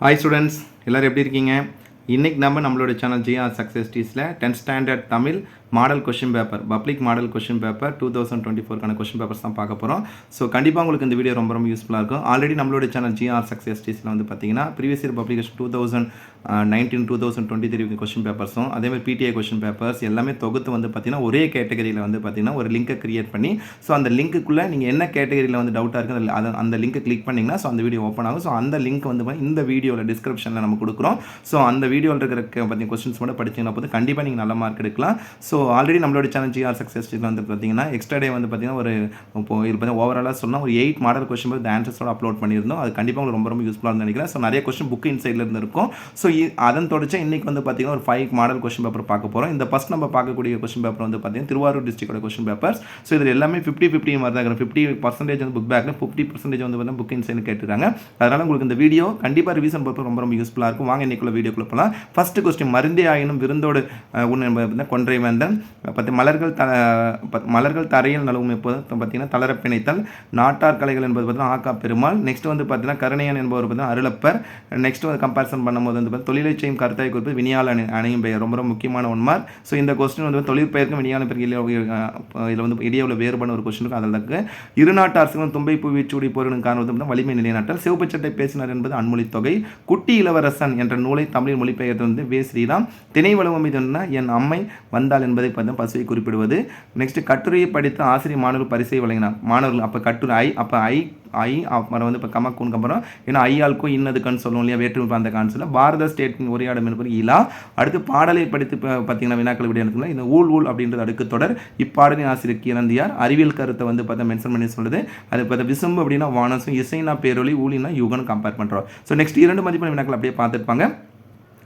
Hi students எல்லோரும் எப்படி இருக்கீங்க? இன்றைக்கி நம்ம நம்மளோட channel GR success டீஸில் tenth standard Tamil model question paper public model question paper two thousand twenty ஃபோர்க்கான question papers தான் பார்க்க போகிறோம் ஸோ கண்டிப்பாக உங்களுக்கு இந்த வீடியோ ரொம்ப ரொம்ப யூஸ்ஃபுல்லாக இருக்கும். ஆல்ரெடி நம்மளோட சேனல் ஜிஆர் சக்ஸஸ் வந்து பார்த்தீங்கன்னா previous year publication two thousand nineteen two thousand twenty three question பேப்பர்ஸும் அதேமாதிரி பிடிஐ கொஷின் பேப்பர்ஸ் எல்லாமே தொகுத்து வந்து பார்த்தீங்கன்னா ஒரே கேட்டகரியில் வந்து பார்த்தீங்கன்னா ஒரு லிங்கை கிரியேட் பண்ணி ஸோ அந்த லிங்க்குள்ளே நீங்கள் என்ன கேட்டகரியில் வந்து டவுட்டாக இருக்குது அதில் அதை அந்த லிங்க்கை கிளிக் பண்ணிங்கன்னா ஸோ அந்த வீடியோ ஓப்பன் ஆகும். ஸோ அந்த லிங்க் வந்து பார்த்தீங்கன்னா இந்த வீடியோவில் டிஸ்கிரிப்ஷனில் நம்ம கொடுக்குறோம். ஸோ அந்த வீடியோவில் இருக்கிற பார்த்தீங்கன்னா கொஸ்டின்ஸ் மட்டும் படிச்சிங்கன்னா போது கண்டிப்பாக நீங்கள் நல்ல மார்க் எடுக்கலாம். ஸோ ஸோ ஆல்ரெடி நம்மளோட சேனல் ஜிஆர் சக்ஸஸ் வந்து பார்த்தீங்கன்னா எக்ஸ்ட்ரா டே வந்து பார்த்தீங்கன்னா ஒரு இப்போ இது பார்த்தீங்கன்னா ஓவராலாக சொன்னால் ஒரு எயிட் மாடல் கொஸ்டின் பற்றி ஆன்சர்ஸோட அப்லோட் பண்ணியிருந்தோம். அது கண்டிப்பாக உங்களுக்கு ரொம்ப ரொம்ப யூஸ்ஃபுல்லாக நினைக்கிறேன். ஸோ நிறைய கொஸ்டின் புக் இன்சைடில் இருந்து இருக்கும். ஸோ அதன் தொடர்ச்சி இன்றைக்கி வந்து பார்த்தீங்கன்னா ஒரு ஃபைவ் மாடல் கொஸ்டின் பேப்பர் பார்க்க போகிறோம் இந்த ஃபஸ்ட் நம்ம பார்க்கக்கூடிய கொஸ்டின் பேப்பர் வந்து பார்த்தீங்கன்னா திருவாரூர் டிஸ்ட்ரிக்டோட கொஸ்டின் பேப்பர்ஸ் ஸோ இதில் எல்லாமே ஃபிஃப்டி ஃபிஃப்டி மாதிரி தான் இருக்கிறோம் ஃபிஃப்டி பர்சன்டேஜ் வந்து புக் பேக்கில் ஃபிஃப்டி பர்சன்டேஜ் வந்து பார்த்தீங்கன்னா புக் இன்சைன் கேட்டுருக்காங்க. அதனால் உங்களுக்கு இந்த வீடியோ கண்டிப்பாக ரிவிஷன் பேப்பர் ரொம்ப ரொம்ப யூஸ்ஃபுல்லாக இருக்கும். வாங்க இன்னைக்குள்ள வீடியோக்குள்ள போகலாம் ஃபஸ்ட்டு கொஸ்டின் மருந்தே ஆயினும் விருந்தோடு ஒன்று என்பது பார்த்தீங்கன்னா கொன்றை வேந்தன். பத்து மலர்கள் த மலர்கள் தரையில் நலவும் எப்போதும் பார்த்தீங்கன்னா தளர பிணைத்தல் நாட்டார் கலைகள் என்பது பார்த்தீங்கன்னா ஆக்கா பெருமாள். நெக்ஸ்ட் வந்து பார்த்தீங்கன்னா கருணையன் என்பவர் பார்த்தீங்கன்னா அருளப்பர். நெக்ஸ்ட் வந்து கம்பேரிசன் பண்ணும்போது வந்து பார்த்தீங்கன்னா தொழிலை செய்யும் கருத்தாய் குறிப்பு வினியால் அணி அணையும் பெயர். ரொம்ப ரொம்ப முக்கியமான ஒன்மார். ஸோ இந்த கொஸ்டின் வந்து தொழிற்பெயர்க்கும் வினியால பெயருக்கு இதில் வந்து இடையே வேறுபாடு ஒரு கொஸ்டின் இருக்கும் அதில் இருக்கு இரு நாட்டு அரசுகளும் தும்பை பூ வீச்சூடி போரிடும் காரணம் வந்து வலிமை நிலைநாட்டல். சிவப்பு சட்டை பேசினார் என்பது அன்மொழி தொகை. குட்டி இளவரசன் என்ற நூலை தமிழில் மொழிபெயர்த்து வந்து வே. ஸ்ரீராம். திணை வலுவம் என் அம்மை வந்தால் என்பது பார்த்து பசுவை குறிப்பிடுவது. நெக்ஸ்ட் கட்டுரையை படித்து ஆசிரியர் மாணவர்கள் பரிசை வழங்கினார். மாணவர்கள் அப்போ கட்டுரை ஐ அப்போ ஐ ஐ அப்புறம் வந்து இப்போ கமக்குன்னு அப்புறம் ஏன்னா ஐயாளுக்கும் இன்னதுக்குன்னு சொல்லுவோம் இல்லையா வேற்றுமை அந்த கான்செப்டில் பாரத ஸ்டேட்டின் உரையாடும் என்பது இலா. அடுத்து பாடலை படித்து பார்த்தீங்கன்னா வினாக்கள் விட எடுத்துக்கலாம் இந்த ஊழ் ஊழ் அப்படின்றது அடுக்கு தொடர். இப்பாடலின் ஆசிரியர் கிரந்தியார் அறிவியல் கருத்தை வந்து பார்த்தா மென்ஷன் பண்ணி சொல்லுது. அது பார்த்தா விசும்பு அப்படின்னா வானசம் இசைனா பேரொலி ஊழினா யுகன் கம்பேர் பண்ணுறோம் ஸோ நெக்ஸ்ட் இரண்டு மதிப்பெண் வினாக்கள் அப்படியே பார்த்துருப்பாங்க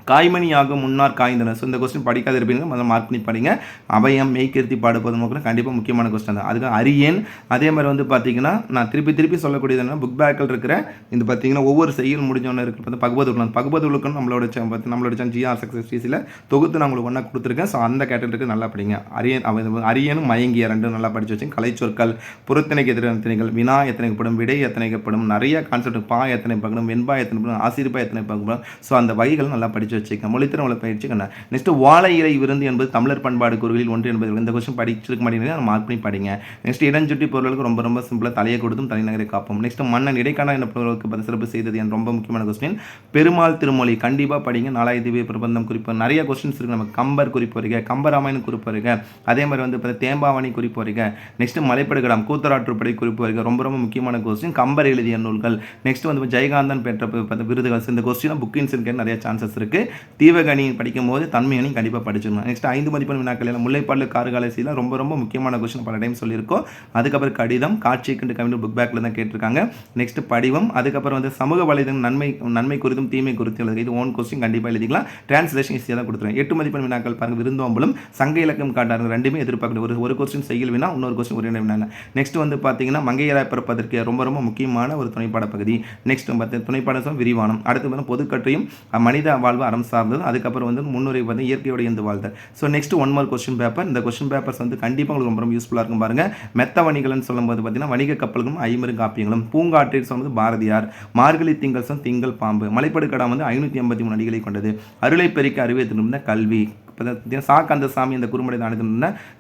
காய்மணியாக முன்னார் காய்ந்தனர். ஸோ இந்த கொஸ்டின் படிக்காத இருப்பீங்க முதல்ல மார்க் பண்ணி படிங்க. அபயம் மெய்கிருத்தி பாடுபது மக்களும் கண்டிப்பாக முக்கியமான கொஸ்டின் தான் அதுக்கு அரியன் அதே மாதிரி வந்து பார்த்தீங்கன்னா நான் திருப்பி திருப்பி சொல்லக்கூடியது என்ன புக் பேக்கில் இருக்கிற இந்த பார்த்தீங்கன்னா ஒவ்வொரு செய்யுள் முடிஞ்சோன்னு இருக்கிற பார்த்து பகுபது உலகம் பகுபது உலகம் நம்மளோட பார்த்து நம்மளோட ஜிஆர் சக்ஸஸ் டிசியில் தொகுத்து நான் உங்களுக்கு ஒன்றா கொடுத்துருக்கேன். ஸோ அந்த கேட்டகரிக்கு நல்லா படிங்க. அரியன் அவ- அரியனும் மயங்கிய ரெண்டும் நல்லா படிச்சு வச்சு கலைச்சொற்கள் புறத்திணைக்கு எதிரான திணைகள் வினா எத்தனைக்கப்படும் விடை எத்தனைக்கப்படும் நிறைய கான்செப்ட் பா எத்தனை பார்க்கணும் வெண்பா எத்தனை பகணும் ஆசிரியப்பா எத்தனை பகணும் ஸோ அந்த வகைகள் நல்லா படிச்சு வச்சுக்க மொழித்திறன் உள்ள பயிற்சி கண்ணா நெக்ஸ்ட் வாழை இலை விருந்து என்பது தமிழர் பண்பாடு கூறுகளில் ஒன்று என்பது இந்த கொஸ்டின் படிச்சிருக்க மாட்டேங்கிறது மார்க் பண்ணி படிங்க. நெக்ஸ்ட் இடஞ்சுட்டி பொருளுக்கு ரொம்ப ரொம்ப சிம்பிளாக தலையை கொடுத்தும் தலைநகரை காப்போம். நெக்ஸ்ட் மன்னன் இடைக்கான என்ன பொருளுக்கு பத சிறப்பு செய்தது என் ரொம்ப முக்கியமான கொஸ்டின் பெருமாள் திருமொழி கண்டிப்பாக படிங்க. நாலாயிரத்தி பிரபந்தம் குறிப்பு. நிறைய கொஸ்டின்ஸ் இருக்கு. நம்ம கம்பர் குறிப்பு வருக கம்பராமாயணம் குறிப்பு வருக. அதே மாதிரி வந்து பார்த்தா தேம்பாவணி குறிப்பு வருக. நெக்ஸ்ட் மலைப்படுகலாம். கூத்தராற்றுப்படை குறிப்பு வருக. ரொம்ப ரொம்ப முக்கியமான கொஸ்டின் கம்பர் எழுதிய நூல்கள். நெக்ஸ்ட் வந்து ஜெயகாந்தன் பெற்ற விருதுகள். இந்த கொஸ்டின் புக்கின்ஸ் இருக்க நிறைய சான்சஸ் இருக்கு. தீவகணி படிக்கும் போது தன்மையணி கண்டிப்பாக படிச்சிடணும். நெக்ஸ்ட் ஐந்து மதிப்பெண் வினாக்கள் எல்லாம் முல்லைப்பாடு கார்காலசியில் ரொம்ப ரொம்ப முக்கியமான கொஸ்டின் பல டைம் சொல்லியிருக்கோம். அதுக்கப்புறம் கடிதம் காட்சி கண்டு கவிஞர் புக் பேக்கில் தான் கேட்டிருக்காங்க. நெக்ஸ்ட் படிவம் அதுக்கப்புறம் வந்து சமூக வலைதளம் நன்மை நன்மை குறித்தும் தீமை குறித்தும் எழுதுக இது ஓன் கொஸ்டின் கண்டிப்பாக எழுதிக்கலாம். டிரான்ஸ்லேஷன் ஈஸியாக தான் கொடுத்துருவேன். எட்டு மதிப்பெண் வினாக்கள் பாருங்க விருந்தோம்பலும் சங்க இலக்கம் காட்டாருங்க ரெண்டுமே எதிர்பார்க்கணும். ஒரு ஒரு கொஸ்டின் செய்யல் வினா இன்னொரு கொஸ்டின் ஒரே வினாங்க. நெக்ஸ்ட் வந்து பார்த்தீங்கன்னா மங்கையராய் பிறப்பதற்கு ரொம்ப ரொம்ப முக்கியமான ஒரு துணைப்பாட பகுதி. நெக்ஸ்ட் பார்த்து துணைப்பாட விரிவானம். அடுத்து வந்து பொதுக்கற்றையும் மனித வாழ்வு அறம் சார்ந்தது. அதுக்கப்புறம் வந்து முன்னுரை வந்து இயற்கையோடு இருந்து வாழ்தல் so next one mark question paper இந்த கொஸ்டின் பேப்பர்ஸ் வந்து கண்டிப்பாக உங்களுக்கு ரொம்ப ரொம்ப யூஸ்ஃபுல்லாக இருக்கும் பாருங்க. மெத்த வணிகள்னு சொல்லும்போது பார்த்தீங்கன்னா வணிக கப்பல்களும் ஐம்பெரும் காப்பியங்களும். பூங்காற்றில் சொன்னது பாரதியார். மார்கழி திங்கள் திங்கள் பாம்பு. மலைப்படுக்கடா வந்து ஐநூற்றி ஐம்பத்தி மூணு அடிகளை கொண்டது. அருளை பெருக்க அறிவை திரும்ப கல்வி. இப்போ பார்த்தீங்கன்னா சாக்கந்த சாமி அந்த குறும்படை தானத்தில்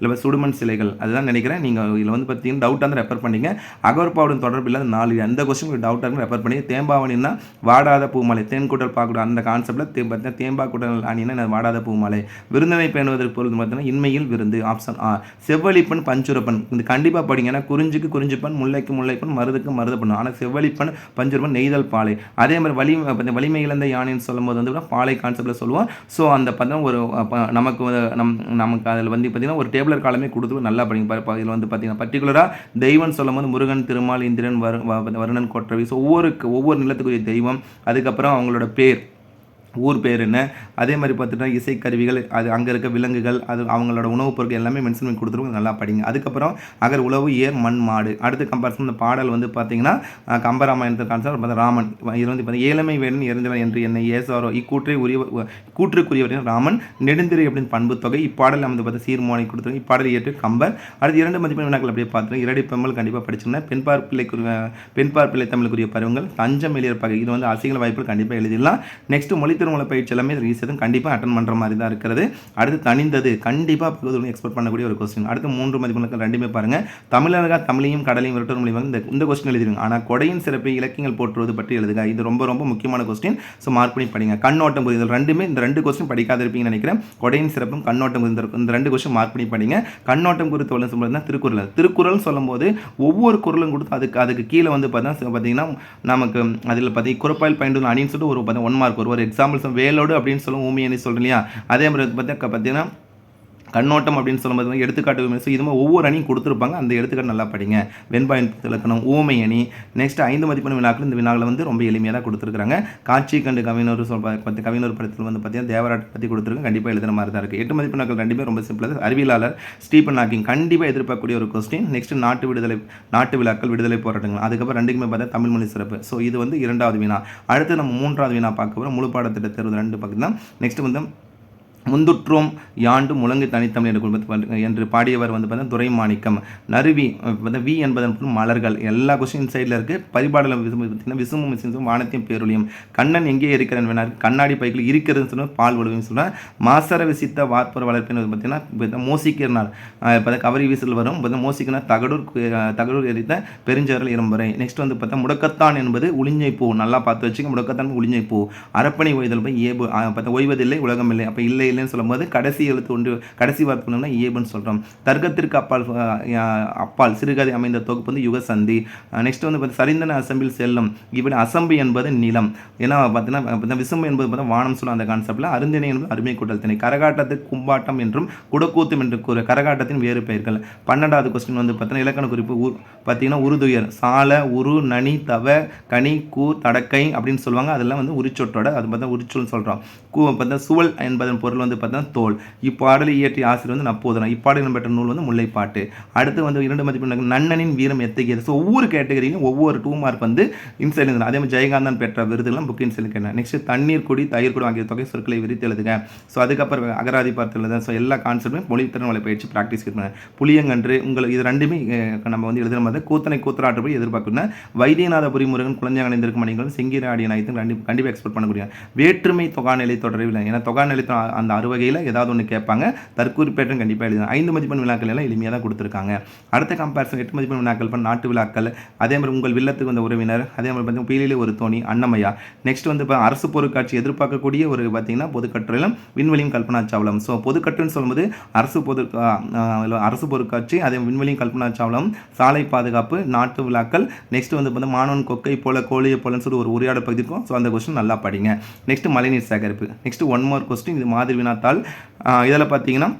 இல்லை சுடுமண் சிலைகள் அதுதான் நினைக்கிறேன். நீங்கள் இதில் வந்து பார்த்தீங்கன்னா டவுட்டாக இருந்தால் ரெஃபர் பண்ணீங்க. அகர்பாவுடன் தொடர்பு இல்லாத நாலு எந்த கொஸ்டின் டவுட்டாக இருக்கும் ரெஃபர் பண்ணி தேம்பாவணின்னா வாடாத பூமலை தேன்குடல் பார்க்கக்கூடாது அந்த கான்செப்டில் தே பார்த்தீங்கன்னா தேம்பா குடல் அணினா வாடாத பூமலை. விருந்தனை பேணுவதற்கு பொழுது பார்த்தீங்கன்னா இன்மையில் விருந்து ஆப்ஷன் ஆ செவ்வழிப்பன் பஞ்சுரப்பன். இது கண்டிப்பாக படிங்கன்னா குறிஞ்சுக்கு குறிஞ்சிக்கு குறிஞ்சிப்பன் முல்லைக்கு முல்லைப்பன் மருதுக்கு மருதப்பன். ஆனால் செவ்வழிப்பன் பஞ்சுரப்பன் நெய்தல் பாலை. அதே மாதிரி வலி வலிமை இழந்த யானைன்னு சொல்லும்போது வந்து கூட பாலை கான்செப்டில் சொல்லுவோம். ஸோ அந்த பார்த்தீங்கன்னா ஒரு நமக்கு வந்து நம் நமக்கு அதில் வந்து பார்த்திங்கன்னா ஒரு டேபிளர் காலமே கொடுத்து நல்லா படிங்க இதில் வந்து பார்த்தீங்கன்னா பர்டிகுலராக தெய்வம் சொல்லும்போது முருகன் திருமால் இந்திரன் வரு வ- வருணன் கொற்றவை. ஸோ ஒவ்வொரு ஒவ்வொரு நிலத்துக்குரிய தெய்வம் அதுக்கப்புறம் அவங்களோட பேர். ஊர் பேர் என்ன? அதே மாதிரி பார்த்துட்டா இசைக்கருவிகள் அது அங்கே இருக்க விலங்குகள் அது அவங்களோட உணவுப் பொருட்கள் எல்லாமே மென்ஷன் பண்ணி கொடுத்துருவோம் நல்லா படிங்க. அதுக்கப்புறம் அகர் உழவு ஏர் மண் மாடு. அடுத்து கம்பாரிசன் இந்த பாடல் வந்து பார்த்தீங்கன்னா கம்பராமாயணத்தை கான்செப்ட் ராமன். இது வந்து பார்த்தீங்கன்னா ஏழமை வேடன் இறந்தவன் என்று என்னை ஏசாரோ இக்கூற்றை உரிய கூற்றுக்குரியவரின் ராமன் நெடுந்திரை அப்படின்னு பண்பு தொகை. இப்பாடல் வந்து பார்த்து சீர்மானி கொடுத்துருவோம் இப்பாடல் ஏற்று கம்பர். அடுத்து இரண்டு மதிப்பெண் வினாக்கள் அப்படியே பார்த்துருவோம் இரடி பெம்மல் கண்டிப்பாக படிச்சிருந்தேன் பெண் பார்ப்பிள்ளைக்குரிய பெண்பார் பிள்ளை தமிழுக்குரிய பருவங்கள் தஞ்சம் எளியர் பகை. இது வந்து அசிங்கள வாய்ப்புகள் கண்டிப்பாக எழுதிடலாம். நெக்ஸ்ட் மொழி திருமலை பயிற்சி எல்லாமே ஈஸியாக கண்டிப்பாக அட்டன் பண்ணுற மாதிரி தான் இருக்கிறது. அடுத்து தனிந்தது கண்டிப்பாக பகுதியில் எக்ஸ்பெக்ட் பண்ணக்கூடிய ஒரு கொஸ்டின் அடுத்து மூன்று மதிப்பெண்கள் ரெண்டுமே பாருங்கள் தமிழக தமிழையும் கடலையும் விரட்டும் மொழி வந்து இந்த இந்த கொஸ்டின் எழுதிருங்க ஆனால் கொடையின் சிறப்பை இலக்கியங்கள் போற்றுவது பற்றி எழுதுக. இது ரொம்ப ரொம்ப முக்கியமான கொஸ்டின் ஸோ மார்க் பண்ணி படிங்க. கண்ணோட்டம் புரிதல் ரெண்டுமே இந்த ரெண்டு கொஸ்டின் படிக்காத இருப்பீங்கன்னு நினைக்கிறேன். கொடையின் சிறப்பும் கண்ணோட்டம் இந்த ரெண்டு கொஸ்டின் மார்க் பண்ணி படிங்க. கண்ணோட்டம் குறித்து உள்ள சொல்லுறது தான் திருக்குறள். திருக்குறள் சொல்லும்போது ஒவ்வொரு குரலும் கொடுத்து அதுக்கு அதுக்கு கீழே வந்து பார்த்தீங்கன்னா பார்த்தீங்கன்னா நமக்கு அதில் பார்த்தீங்கன்னா குரப்பாயில் பயன்படுத்தும் அணின்னு சொல்லிட்டு ஒரு ஒன் மார்க் ஒரு ஒரு எக்ஸாம்பிள்ஸ் வேலோடு அப்படின்னு சொல்லுவோம் ஊமியனி சொல்கிறேன் இல்லையா? அதே மாதிரி பார்த்தா பார்த்தீங்கன்னா கண்ணோட்டம் அப்படின்னு சொல்லும்போது வந்து எடுத்துக்காட்டு விமர்சனம். இது மாதிரி ஒவ்வொரு அணியும் கொடுத்துருப்பாங்க. அந்த எடுத்துக்காட்டு நல்லா படிங்க. வெண்பாயின் இலக்கணம் ஊமை அணி. நெக்ஸ்ட் ஐந்து மதிப்பெண் வினாக்கள். இந்த வினாவில் வந்து ரொம்ப எளிமையாக தான் கொடுத்துருக்காங்க காட்சி கண்டு கவிஞர் சொல் பத்து கவிஞர் படத்தில் வந்து பார்த்தீங்கன்னா தேவராட்டை பற்றி கொடுத்துருக்காங்க. கண்டிப்பாக எழுதுகிற மாதிரி தான் இருக்குது எட்டு மதிப்பெண் ரெண்டுமே ரொம்ப சிம்பிளாக அறிவியலாளர் ஸ்டீபன் ஹாக்கிங் கண்டிப்பாக எதிர்பார்க்கக்கூடிய ஒரு கொஸ்டின் நெக்ஸ்ட் நாட்டு விடுதலை நாட்டு விழாக்கள் விடுதலை போராட்டங்கள். அதுக்கப்புறம் ரெண்டுக்குமே பார்த்தா தமிழ் மொழி சிறப்பு. ஸோ இது வந்து இரண்டாவது வினா. அடுத்து நம்ம மூன்றாவது வினா பார்க்க போகிறோம் முழு பாடத்திட்ட தேர்வு ரெண்டு பார்த்தீங்கன்னா நெக்ஸ்ட் வந்து முந்துற்றோம் யாண்டு முழங்கு தனித்தமிழ் என்று குடும்பத்து என்று பாடியவர் வந்து பார்த்தா துரைமாணிக்கம். நறுவி வி என்பதன் பொருள் மலர்கள். எல்லா கொஸ்டின் சைடில் இருக்குது பரிபாடல பார்த்தீங்கன்னா விசும்பும் விசும்பும் வானத்தையும் பேரொழியும். கண்ணன் எங்கே இருக்கிறேன் வேணார் கண்ணாடி பைக்கில் இருக்கிறதுன்னு சொன்னால் பால் ஒழுகும் சொல்லுவார் மாசர விசித்த வார்ப்புற வளர்ப்புன்னு பார்த்தீங்கன்னா இப்போ கவரி வீசல் வரும். பார்த்தா மோசிக்கினா தகடூர் தகடூர் எரித்த பெருஞ்சேரல் இரும்பறை நெக்ஸ்ட் வந்து பார்த்தா முடக்கத்தான் என்பது உளிஞ்சை பூ. நல்லா பார்த்து வச்சுக்க முடக்கத்தான் உளிஞ்சை பூ. அரப்பணி ஓய்தல் போய் ஏபு. பார்த்தா ஓய்வதில்லை உலகம் இல்லை அப்போ இல்லை இல்லைன்னு சொல்லும்போது கடைசி எழுத்து ஒன்று கடைசி வார்த்தை பண்ணோம்னா ஏபுன்னு சொல்கிறோம் தர்க்கத்திற்கு அப்பால் அப்பால் சிறுகதை அமைந்த தொகுப்பு வந்து யுகசந்தி. நெக்ஸ்ட் வந்து பார்த்தா சரிந்தன அசம்பில் செல்லும். இப்படி அசம்பு என்பது நிலம். ஏன்னா பார்த்தீங்கன்னா விசம்பு என்பது பார்த்தா வானம் சொல்லும் அந்த கான்செப்டில் அருந்தினை என்பது அருமை கூட்டல் திணை. கரகாட்டத்துக்கு கும்பாட்டம் என்றும் குடக்கூத்தும் என்று கூற கரகாட்டத்தின் வேறு பெயர்கள். பன்னெண்டாவது கொஸ்டின் வந்து பார்த்தீங்கன்னா இலக்கண குறிப்பு ஊர் பார்த்தீங்கன்னா உருதுயர். சால உரு நனி தவ கனி கூ தடக்கை அப்படின்னு சொல்லுவாங்க. அதெல்லாம் வந்து உரிச்சொற்றோட அது பார்த்தா உரிச்சொல்னு சொல்கிறோம் கூ பார்த்தா சுவல் என்பதன் பொருள் வந்து பார்த்தீங்கன்னா தோல். இப்பாடலை இயற்றிய ஆசிரியர் வந்து நப்போதனம் இப்பாடல் பெற்ற நூல் வந்து முல்லைப்பாட்டு. அடுத்து வந்து இரண்டு மதிப்பு நன்னனின் வீரம் எத்தகையது? ஸோ ஒவ்வொரு கேட்டகரியும் ஒவ்வொரு டூ மார்க் வந்து இன்சைல் அதே மாதிரி ஜெயகாந்தன் பெற்ற விருதுலாம் புக் இன்சைல் கேட்டேன் நெக்ஸ்ட் தண்ணீர் குடி தயிர் குடி ஆகிய தொகை சொற்களை விரித்து எழுதுங்க ஸோ அதுக்கப்புறம் அகராதி பார்த்து எழுத ஸோ எல்லா கான்செப்ட்டுமே மொழித்திறன் வலை பயிற்சி ப்ராக்டிஸ் பண்ணுவேன் புளியங்கன்று உங்களுக்கு இது ரெண்டுமே நம்ம வந்து எழுதுற மாதிரி கூத்தனை கூத்தராட்டுப்படி எதிர்பார்க்கணும் வைத்தியநாதபுரி முருகன் குழந்தை அணிந்திருக்கும் மணிகளும் செங்கீர ஆடிய நாயத்தும் கண்டிப்பாக கண்டிப்பாக எக்ஸ்பெக்ட் பண்ணக்கூடிய வேற்றுமை தொகாநிலை தொடரவில்லை ஏன்னா தொகாநிலை அந்த அந்த அறுவகையில் ஏதாவது ஒன்று கேட்பாங்க. தற்கூறிப்பேட்டும் கண்டிப்பாக எழுதும் ஐந்து மதிப்பெண் விழாக்கள் எல்லாம் எளிமையாக தான் கொடுத்துருக்காங்க. அடுத்த கம்பேரிசன் எட்டு மதிப்பெண் விழாக்கள் பண்ண நாட்டு விழாக்கள். அதே மாதிரி உங்கள் வில்லத்துக்கு வந்த உறவினர் அதே மாதிரி பார்த்தீங்கன்னா பீலிலே ஒரு தோணி அன்னமையா நெக்ஸ்ட் வந்து இப்போ அரசு பொருட்காட்சி எதிர்பார்க்கக்கூடிய ஒரு பார்த்தீங்கன்னா பொதுக்கட்டுரையிலும் விண்வெளியும் கல்பனா சாவலம் ஸோ பொதுக்கட்டுன்னு சொல்லும்போது அரசு பொது அரசு பொருட்காட்சி அதே விண்வெளியும் கல்பனா சாவலம் சாலை பாதுகாப்பு நாட்டு விழாக்கள். நெக்ஸ்ட் வந்து பார்த்தா மாணவன் கொக்கை போல கோழியை போலன்னு சொல்லி ஒரு உரையாட பகுதி இருக்கும். ஸோ அந்த கொஸ்டின் நல்லா படிங்க. நெக்ஸ்ட் மழைநீர் சேகரிப்பு. நெக்ஸ்ட் ஒன் மோர் கொஸ்டின் இது மாதிரி வினாத்தால் இதில் பார்த்தீங்கன்னா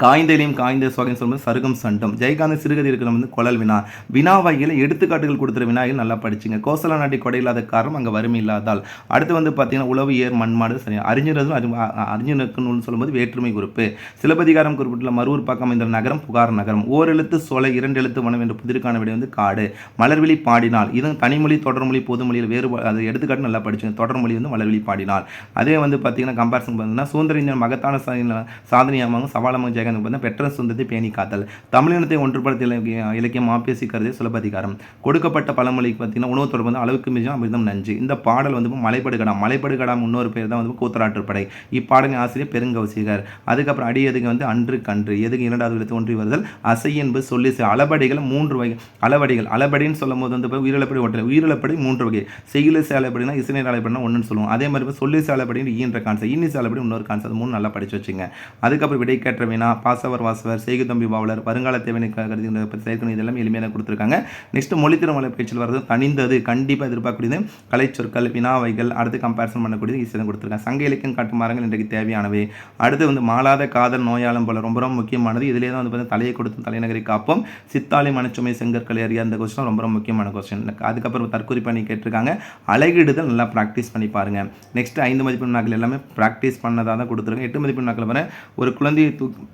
காய்ந்தலையும் காய்ந்த சுவைன்னு சொல்லும்போது சருகம் சண்டம். ஜெயகாந்த சிறுகதை இருக்கிற வந்து குழல் வினா. வினா வகையில் எடுத்துக்காட்டுகள் கொடுத்துற வினாயில் நல்லா படிச்சுங்க. கோசல நாட்டி கொடை இல்லாத காரணம் அங்கே வறுமை இல்லாதால். அடுத்து வந்து பார்த்தீங்கன்னா உழவு ஏர் மண்மாடு சரி. அறிஞரதும் அறி அறிஞருக்கு நூல்னு சொல்லும்போது வேற்றுமை குறிப்பு. சிலப்பதிகாரம் குறிப்பிட்டுள்ள மறுவூர் பக்கம் அமைந்த நகரம் புகார் நகரம். ஓரெழுத்து சோலை இரண்டு எழுத்து மனம் என்ற புதிருக்கான விடை வந்து காடு. மலர்விழி பாடினால். இது தனிமொழி தொடர்மொழி பொதுமொழியில் வேறு அது எடுத்துக்காட்டு நல்லா படிச்சுங்க. தொடர்மொழி வந்து மலர்விழி பாடினால். அதே வந்து பார்த்தீங்கன்னா கம்பேரிசன் பார்த்தீங்கன்னா சுதந்திர இந்தியன் மகத்தான சாதனை- சாதனையாகவும் சவாலமாக ஜெயகாந்த் பார்த்தீங்கன்னா பெற்ற சொந்தத்தை பேணி காத்தல். தமிழினத்தை ஒன்றுபடுத்த இலக்கிய இலக்கியம் மாப்பேசி கருதே சுலபதிகாரம் கொடுக்கப்பட்ட பழமொழிக்கு பார்த்தீங்கன்னா உணவு தொடர்பு வந்து அளவுக்கு மிஞ்சம் அமிர்தம் நஞ்சு. இந்த பாடல் வந்து மலைப்படுகடா. மலைப்படுகடா இன்னொரு பேர் தான் வந்து கூத்தராற்றுப்படை இப்பாடலின் ஆசிரியர் பெருங்கவசிகர் அதுக்கப்புறம் அடி எதுக்கு வந்து அன்று கன்று. எதுக்கு இரண்டாவது எழுத்து ஒன்றி வருதல். அசை என்பது சொல்லி அளபடிகள் மூன்று வகை அளவடிகள் அளபடின்னு சொல்லும் போது வந்து இப்போ உயிரிழப்படி ஒற்றை உயிரிழப்படி மூன்று வகை. செய்யுள சேலப்படினா இசைநீர் அலைப்படினா ஒன்றுன்னு சொல்லுவோம். அதே மாதிரி சொல்லி சேலப்படின்னு ஈன்ற கான்செப்ட் இன்னி சேலப்படி இன்னொரு கான்செப்ட் மூணு நல்லா படிச்சு வச்சுங்க. அதுக்கப்புறம் விடை கேட்ட வினா பாசவர் வாசவர் செய்குதம்பி பாவலர் வருங்கால தேவையை கருதி செயற்கணும் இதெல்லாம் எளிமையாக கொடுத்துருக்காங்க. நெக்ஸ்ட் மொழித்திறமலை பேச்சில் வர்றது தனிந்தது கண்டிப்பாக எதிர்பார்க்கக்கூடியது. கலை சொற்கள் வினாவைகள் அடுத்து கம்பேரிசன் பண்ணக்கூடியது ஈஸியாக கொடுத்துருக்காங்க. சங்க இலக்கியம் காட்டும் மரங்கள் இன்றைக்கு தேவையானவை. அடுத்து வந்து மாளாத காதல் நோயாளம் போல ரொம்ப ரொம்ப முக்கியமானது. இதிலே தான் வந்து பார்த்தீங்கன்னா தலையை கொடுத்து தலைநகரை காப்போம். சித்தாளி மனச்சுமை செங்கற்களை அறிய அந்த கொஸ்டின் ரொம்ப ரொம்ப முக்கியமான கொஸ்டின் அதுக்கப்புறம் தற்கொலை பண்ணி கேட்டிருக்காங்க. அழகிடுதல் நல்லா ப்ராக்டிஸ் பண்ணி பாருங்க. நெக்ஸ்ட் ஐந்து மதிப்பெண் நாட்கள் எல்லாமே ப்ராக்டிஸ் பண்ணதாக தான் கொடுத்துருக்காங்க. எட்டு மதிப்பெண் நாட்கள் வர ஒரு குழந்தையை தூக்கி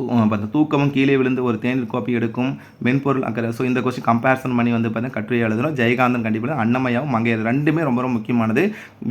தூ தூக்கமும் கீழே விழுந்து ஒரு தேநீர் கோப்பி எடுக்கும் மென்பொருள் அக்கறை. ஸோ இந்த கொஸ்டின் கம்பேரிசன் பண்ணி வந்து பார்த்தீங்கன்னா கட்டுரை எழுதணும் ஜெயகாந்தன் கண்டிப்பாக அன்னமையாவும் மங்கையர் ரெண்டுமே ரொம்ப ரொம்ப முக்கியமானது.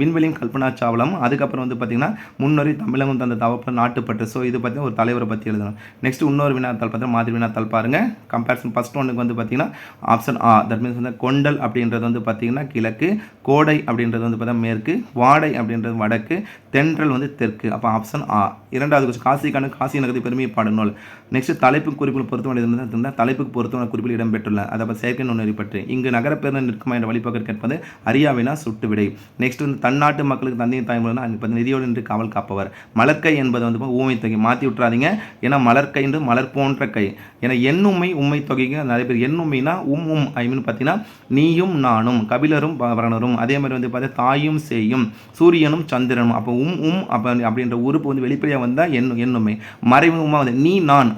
விண்வெளியும் கல்பனா சாவலம் அதுக்கப்புறம் வந்து பார்த்தீங்கன்னா முன்னொரு தமிழகம் தந்த தவப்பில் நாட்டுப்பட்டு ஸோ இது பார்த்தீங்கன்னா ஒரு தலைவரை பற்றி எழுதணும். நெக்ஸ்ட் இன்னொரு வினாத்தால் பார்த்தீங்கன்னா மாதிரி வினாத்தால் பாருங்கள் கம்பேரிசன் ஃபஸ்ட் ஒன்றுக்கு வந்து பார்த்தீங்கன்னா ஆப்ஷன் ஆ தட் மீன்ஸ் வந்து கொண்டல் அப்படின்றது வந்து பார்த்தீங்கன்னா கிழக்கு கோடை அப்படின்றது வந்து பார்த்தீங்கன்னா மேற்கு வாடை அப்படின்றது வடக்கு தென்றல் வந்து தெற்கு. அப்போ ஆப்ஷன் ஆ இரண்டாவது question, காசிக்கான காசி நகரத்தை பெருமையை பாடணும். நூல் நெக்ஸ்ட் தலைப்பு குறிப்பில் பொருத்தமான இருந்தால் தலைப்புக்கு பொருத்தமான குறிப்பில் இடம்பெற்றுள்ள அதை செயற்கை நுண்ணறி பற்றி. இங்கு நகரப்பேருந்து நிற்குமா என்ற வழிபக்கம் கேட்பது அறியாவினா சுட்டு விடை நெக்ஸ்ட் வந்து தன்னாட்டு மக்களுக்கு தந்தையின் தாய்மொழி அங்கே நிதியோடு நின்று காவல் காப்பவர். மலர்க்கை என்பது வந்து ஊமை தொகை. மாற்றி விட்றாதீங்க ஏன்னா மலர்க்கை என்று மலர் போன்ற கை. ஏன்னா எண்ணுமை உண்மை தொகைக்கு நிறைய பேர் எண்ணுமைனா உம் உம் ஐ மீன் பார்த்தீங்கன்னா நீயும் நானும் கபிலரும் பரணரும் அதே மாதிரி வந்து பார்த்தீங்கன்னா தாயும் செய்யும் சூரியனும் சந்திரனும். அப்போ உம் உம் அப்போ அப்படின்ற உறுப்பு வந்து வெளிப்படையாக வந்தால் எண்ணு எண்ணுமை மறைமுகமாக வந்து நீ நான்.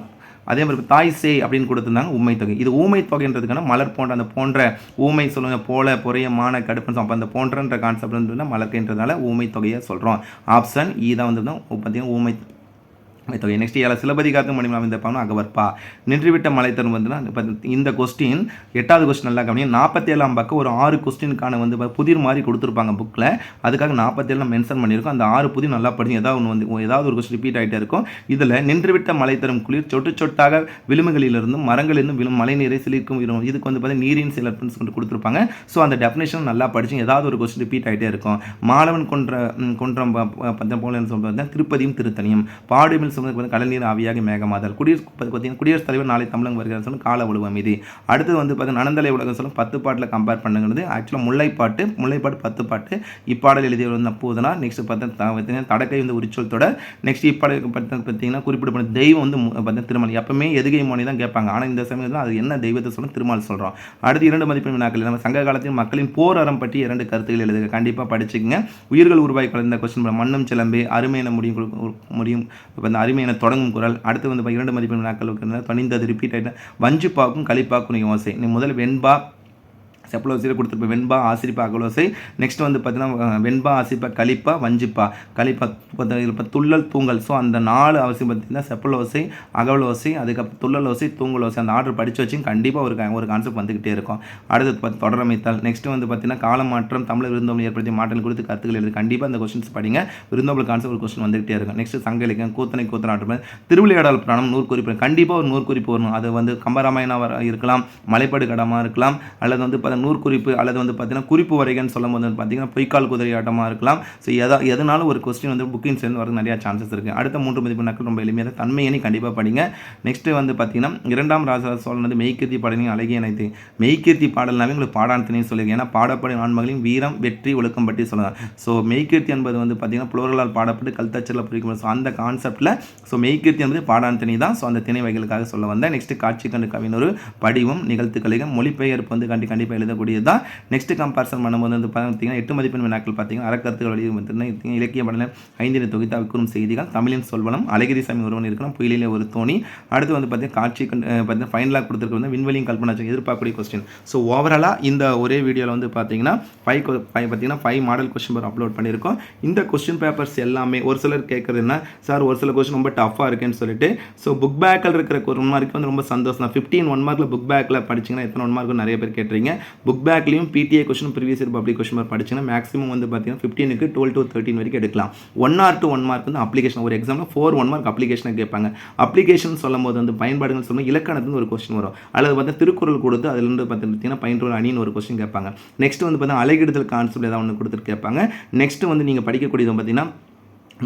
அதே மாதிரி தாய் சே அப்படின்னு கொடுத்துருந்தாங்க ஊமை தொகை. இது ஊமை தொகைன்றதுக்கான மலர் போன்ற அந்த போன்ற ஊமை சொல்லுங்க போல பொறைய மான கடுப்புன்னு அப்போ அந்த போன்றன்ற கான்செப்ட் வந்து மலர்கின்றதுனால ஊமை தொகையை சொல்கிறோம் ஆப்ஷன் இ e தான் வந்து பார்த்தீங்கன்னா ஊமை நெக்ஸ்ட் ஏழை சிலப்பதிகாரத்து மணிமலாம் இந்த பாவனும் அகவற்பா நின்றுவிட்ட மலைத்தரும் வந்து இப்போ இந்த கொஸ்டின் எட்டாவது கொஸ்டின் நல்லா கவனிங்க. நாற்பத்தி ஏழாம் பக்கம் ஒரு ஆறு கொஸ்டினுக்கான வந்து புதிர் மாதிரி கொடுத்துருப்பாங்க புக்கில் அதுக்காக நாற்பத்தேழு மென்ஷன் பண்ணியிருக்கோம். அந்த ஆறு புதிர் நல்லா படிச்சு ஏதாவது ஒன்று வந்து ஏதாவது ஒரு கொஸ்டின் ரிப்பீட் ஆகிட்டே இருக்கும். இதில் நின்றுவிட்ட மலை தரும் குளிர் சொட்டு சொட்டாக விளிம்புகளிலிருந்தும் மரங்களிலிருந்தும் விழும் மலை நீரை சிலிர்க்கும் இருக்கும் இதுக்கு வந்து பார்த்தீங்கன்னா நீரின் சில கொண்டு கொடுத்துருப்பாங்க. ஸோ அந்த டெஃபினேஷன் நல்லா படிச்சு ஏதாவது ஒரு கொஸ்டின் ரிப்பீட் ஆகிட்டே இருக்கும். மாணவன் கொன்ற ம், கொன்றம் பஞ்சம் போல திருப்பதியும் திருத்தணியும். பாடுமில் சொல்றது வந்து கடல் நீர் ஆவியாக மேகமாதல். குடியரசு பார்த்தீங்கன்னா குடியரசுத் தலைவர் நாளை தமிழகம் வருகிறார் சொல்லி கால ஒழுவம் இது அடுத்தது வந்து பார்த்தீங்கன்னா நனந்தலை உலகம் சொல்லும் பத்து பாட்டில் கம்பேர் பண்ணுங்கிறது ஆக்சுவலாக முல்லைப்பாட்டு முல்லைப்பாட்டு பத்து பாட்டு. இப்பாடல் எழுதியவர் வந்து அப்போதுனா நெக்ஸ்ட் பார்த்தீங்கன்னா தடக்கை வந்து உரிச்சொல் தொடர். நெக்ஸ்ட் இப்பாடல் பார்த்தீங்கன்னா பார்த்தீங்கன்னா பண்ண தெய்வம் வந்து பார்த்தீங்கன்னா திருமலை. எப்பவுமே எதுகை மொழி தான் கேட்பாங்க. ஆனால் இந்த சமயத்தில் அது என்ன தெய்வத்தை சொல்லும் திருமால் சொல்கிறோம் அடுத்து இரண்டு மதிப்பெண் வினாக்கள். நம்ம சங்க காலத்தில் மக்களின் போர் அறம் பற்றி இரண்டு கருத்துக்கள் எழுதுக. கண்டிப்பாக படிச்சுக்கங்க. உயிர்கள் உருவாய் கலந்த கொஸ்டின் மண்ணும் சிலம்பு அருமையான முடியும் முடியும் இப்போ இந்த அருமையான தொடங்கும் குரல். அடுத்து வந்து இரண்டு மதிப்பெண் வினாக்கள் பணிந்தது ரிப்பீட் ஆகிட்ட வஞ்சிப்பாக்கும் களிப்பாக்கும் யோசை நீ முதல்ல வெண்பா செப்பலோசையில் கொடுத்துருப்போம் வெண்பா ஆசிரிப்பா அகலோசை. நெக்ஸ்ட் வந்து பார்த்தீங்கன்னா வெண்பா ஆசிரிப்பா கலிப்பா வஞ்சிப்பா. கலிப்பா இப்போ துள்ளல் தூங்கல். ஸோ அந்த நாலு அவசியம் பார்த்தீங்கன்னா செப்பலோசை அகலோசை அதுக்கப்புறம் துள்ளல் ஓசை தூங்கல் ஓசை அந்த ஆர்டர் படித்து வச்சு கண்டிப்பாக ஒரு க- ஒரு கான்செப்ட் வந்துக்கிட்டே இருக்கும். அடுத்தது பார்த்து தொடரமைத்தால். நெக்ஸ்ட் வந்து பார்த்தீங்கன்னா காலமாற்றம் தமிழ் விருந்தோம்பல் ஏற்படுத்திய மாற்றங்கள் குறித்து கருத்துக்கள் எழுது கண்டிப்பாக அந்த கொஸ்டின்ஸ் படிங்க. விருந்தோம்பல் கான்செப்ட் ஒரு கொஸ்டின் வந்துகிட்டே இருக்கும். நெக்ஸ்ட் சங்க இலக்கியம் கூத்தனை ஆட்டம் திருவிளையாடல் புராணம் நூறு குறிப்பு. கண்டிப்பாக ஒரு நூறு குறிப்பு வரணும். அது வந்து கம்பராமாயணம் வர இருக்கலாம் மலைப்பாடு கடமாக இருக்கலாம் அல்லது வந்து பார்த்தீங்கன்னா நூற்குறிப்பு அல்லது வந்து பார்த்திங்கன்னா குறிப்பு வரைகன்னு சொல்லும் போது வந்து பார்த்தீங்கன்னா பொய்க்கால் குதிரை ஆட்டமாக இருக்கலாம். ஸோ எதா எதனால ஒரு கொஸ்டின் வந்து புக்கிங் சேர்ந்து வரது நிறையா சான்சஸ் இருக்குது அடுத்த மூன்று மதிப்பு நாட்கள் ரொம்ப எளிமையாக தன்மையணி கண்டிப்பாக படிங்க. நெக்ஸ்ட்டு வந்து பார்த்திங்கன்னா இரண்டாம் ராஜா சோழன் வந்து மெய்கீர்த்தி பாடலின் அழகிய அனைத்து மெய்கீர்த்தி பாடல்னாவே உங்களுக்கு பாடாந்தனையும் சொல்லியிருக்கேன் ஏன்னா பாடப்படும் ஆண்மகளின் வீரம் வெற்றி ஒழுக்கம் பற்றி சொல்லலாம். ஸோ மெய்கீர்த்தி என்பது வந்து பார்த்தீங்கன்னா புலவர்களால் பாடப்பட்டு கல்தச்சரில் புரிக்கும் ஸோ அந்த கான்செப்ட்டில் ஸோ மெய்கீர்த்தி என்பது பாடாந்தனி தான். ஸோ அந்த திணை வகைகளுக்காக சொல்ல வந்தேன். நெக்ஸ்ட்டு காட்சி கண்டு கவினொரு படிவம் நிகழ்த்துக்கலைகள் மொழிபெயர்ப்பு வந்து கண்டி கண்டிப்பாக எழுதக்கூடியது தான் நெக்ஸ்ட் கம்பேரிசன் பண்ணும்போது வந்து பார்த்தீங்கன்னா எட்டு மதிப்பெண் வினாக்கள் பார்த்தீங்கன்னா அறக்கருத்துகள் வழி பார்த்தீங்கன்னா இலக்கிய படல ஐந்தின தொகுத்து அவிக்கூறும் செய்திகள் தமிழின் சொல்வனம் அழகிரி சாமி ஒருவன் இருக்கணும் புயலிலே ஒரு தோணி. அடுத்து வந்து பார்த்தீங்கன்னா காட்சி கண்டு பார்த்தீங்கன்னா ஃபைனலாக கொடுத்துருக்க வந்து விண்வெளியும் கல்பனா செய்ய எதிர்பார்க்கக்கூடிய கொஸ்டின் ஸோ ஓவராலாக இந்த ஒரே வீடியோவில் வந்து பார்த்தீங்கன்னா ஃபைவ் ஃபைவ் பார்த்தீங்கன்னா five model question paper upload பண்ணியிருக்கோம். இந்த கொஸ்டின் பேப்பர்ஸ் எல்லாமே ஒரு சிலர் கேட்குறதுன்னா சார் ஒரு சில கொஸ்டின் ரொம்ப டஃப்பாக இருக்குன்னு சொல்லிட்டு. ஸோ புக் பேக்கில் இருக்கிற ஒன் மார்க் வந்து ரொம்ப சந்தோஷம் தான் ஃபிஃப்டீன் ஒன் மார்க்கில் புக் பேக்கில் படிச்சிங்கன்னா எத்தனை ஒன் மார்க் நிறைய பேர் கேட்டுறீங்க book பேக்லேயும் PTA question previous year public question mark படிச்சிங்கன்னா மேக்ஸிமம் வந்து பார்த்தீங்கன்னா ஃபிஃப்டீனுக்கு டுவெல் டு தேர்ட்டின் வரைக்கும் எடுக்கலாம். One or two one mark வந்து அப்ளிகேஷன் ஒரு எக்ஸாமில் ஃபோர் ஒன் மார்க் அப்ளிகேஷனை கேட்பாங்க. அப்ளிகேஷன் சொல்லும் போது வந்து பயன்பாடுகள் சொல்லும் இலக்கணத்துக்கு ஒரு கொஸ்டின் வரும். அல்லது பார்த்தா திருக்குறள் கொடுத்து அதுலேருந்து பார்த்தீங்கன்னா பயின்றோர் அணின்னு ஒரு கொஸ்டின் கேட்பாங்க. நெக்ஸ்ட் வந்து பார்த்தீங்கன்னா அலைகிடுதல் கான்செப்ட் ஏதாவது ஒன்று கொடுத்துட்டு கேட்பாங்க. நெக்ஸ்ட் வந்து நீங்கள் படிக்கக்கூடியது பார்த்தீங்கன்னா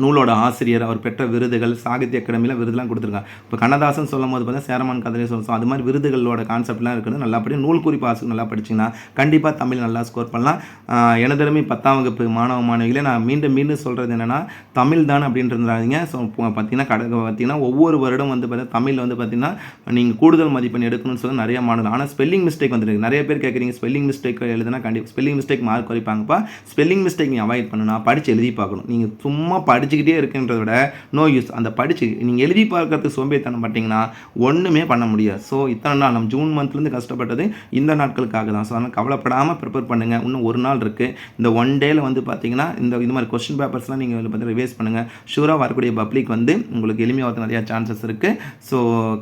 நூலோட ஆசிரியர் அவர் பெற்ற விருதுகள் சாகித்ய அகாடமியில் விருதுலாம் கொடுத்துருக்காங்க. இப்போ கண்ணதாசன் சொல்லும் போது பார்த்தா சேரமான் கதையை சொல்லும் அது மாதிரி விருதுகளோட கான்செப்ட்லாம் இருக்குது நல்லா படி நூல் குறிப்பு நல்லா படிச்சிங்கன்னா கண்டிப்பாக தமிழ் நல்லா ஸ்கோர் பண்ணலாம். எனதிறமை பத்தாம் வகுப்பு மாணவ மாணவிகளே நான் மீண்டும் மீண்டும் சொல்கிறது என்னென்னா தமிழ் தான் அப்படின்றதுனாங்க ஸோ பார்த்தீங்கன்னா கடை பார்த்தீங்கன்னா ஒவ்வொரு வருடம் வந்து பார்த்தீங்கன்னா தமிழ் வந்து பார்த்தீங்கன்னா நீங்கள் கூடுதல் மதிப்பெண் எடுக்கணும்னு சொல்லி நிறைய மாடல் ஆனால் ஸ்பெல்லிங் மிஸ்டேக் வந்துருக்கு. நிறைய பேர் கேட்குறீங்க ஸ்பெல்லிங் மிஸ்டேக் எழுதுனா கண்டிப்பாக ஸ்பெல்லிங் மிஸ்டேக் மார்க் குறைப்பாங்கப்பா. ஸ்பெல்லிங் மிஸ்டேக் நீங்கள் அவாய்ட் பண்ணுனா படித்து எழுதி பார்க்கணும். நீங்கள் சும்மா படி படிச்சுக்கிட்டே இருக்குன்றத விட நோ யூஸ் அந்த படிச்சு நீங்கள் எழுதி பார்க்கறதுக்கு சோம்பேறித்தனம் பண்ணிட்டீங்கன்னா ஒன்றுமே பண்ண முடியாது. ஸோ இத்தனை நாள் நம்ம ஜூன் மந்த்லேருந்து கஷ்டப்பட்டது இந்த நாட்களுக்காக தான். ஸோ அதனால் கவலைப்படாமல் ப்ரிப்பேர் பண்ணுங்கள் இன்னும் ஒரு நாள் இருக்குது இந்த ஒன் டேயில் வந்து பார்த்தீங்கன்னா இந்த இது மாதிரி கொஸ்டின் பேப்பர்ஸ்லாம் நீங்கள் பார்த்தீங்கன்னா ரிவைஸ் பண்ணுங்கள் ஷூராக வரக்கூடிய பப்ளிக் வந்து உங்களுக்கு எளிமையாக நிறையா சான்சஸ் இருக்குது ஸோ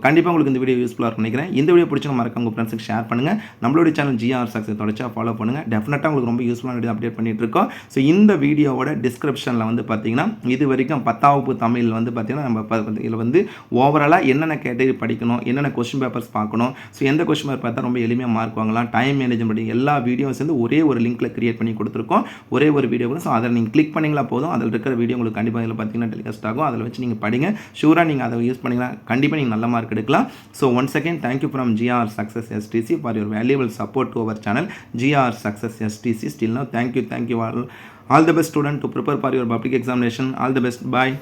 கண்டிப்பாக உங்களுக்கு இந்த வீடியோ யூஸ்ஃபுல்லாக இருக்கும் நினைக்கிறேன். இந்த வீடியோ பிடிச்சவங்க மறக்க உங்கள் ஃப்ரெண்ட்ஸுக்கு ஷேர் பண்ணுங்கள் நம்மளுடைய சேனல் ஜிஆர் சக்ஸஸ் தொடச்சா ஃபாலோ பண்ணுங்கள் டெஃபினட்டாக உங்களுக்கு ரொம்ப யூஸ்ஃபுல்லான வீடியோ அப்டேட் பண்ணிட்டு இருக்கோம். ஸோ இந்த வீடியோவோட டிஸ்கிரிப்ஷனில் வந்து பார்த்தீங்கன்னா இது வரைக்கும் பத்தாம் வகுப்பு தமிழ் வந்து பார்த்தீங்கன்னா நம்ம இதில் வந்து ஓவராலாக என்னென்ன கேட்டகரி படிக்கணும் என்னென்ன கொஸ்டின் பேப்பர்ஸ் பார்க்கணும். ஸோ எந்த கொஸ்டின் பேப்பர் பார்த்தா ரொம்ப எளிமையாக மார்க் வாங்கலாம். டைம் மேனேஜ்மெண்ட் எல்லா வீடியோஸ் வந்து ஒரே ஒரு லிங்கில் கிரியேட் பண்ணி கொடுத்துருக்கோம். ஒரே ஒரு வீடியோ கூட ஸோ அதை நீங்கள் கிளிக் பண்ணிங்களா போதும். அதில் இருக்கிற வீடியோ உங்களுக்கு கண்டிப்பாக இதில் பார்த்தீங்கன்னா டெலிகாஸ்ட் ஆகும். அதில் வச்சு நீங்கள் படிங்க. ஷூராக நீங்கள் அதை யூஸ் பண்ணிக்கலாம் கண்டிப்பாக நீங்கள் நல்ல மார்க் எடுக்கலாம். So one second thank you from GR success STC for your valuable support to our channel GR success STC still no thank you thank you all All the best student to prepare for your public examination. All the best. Bye.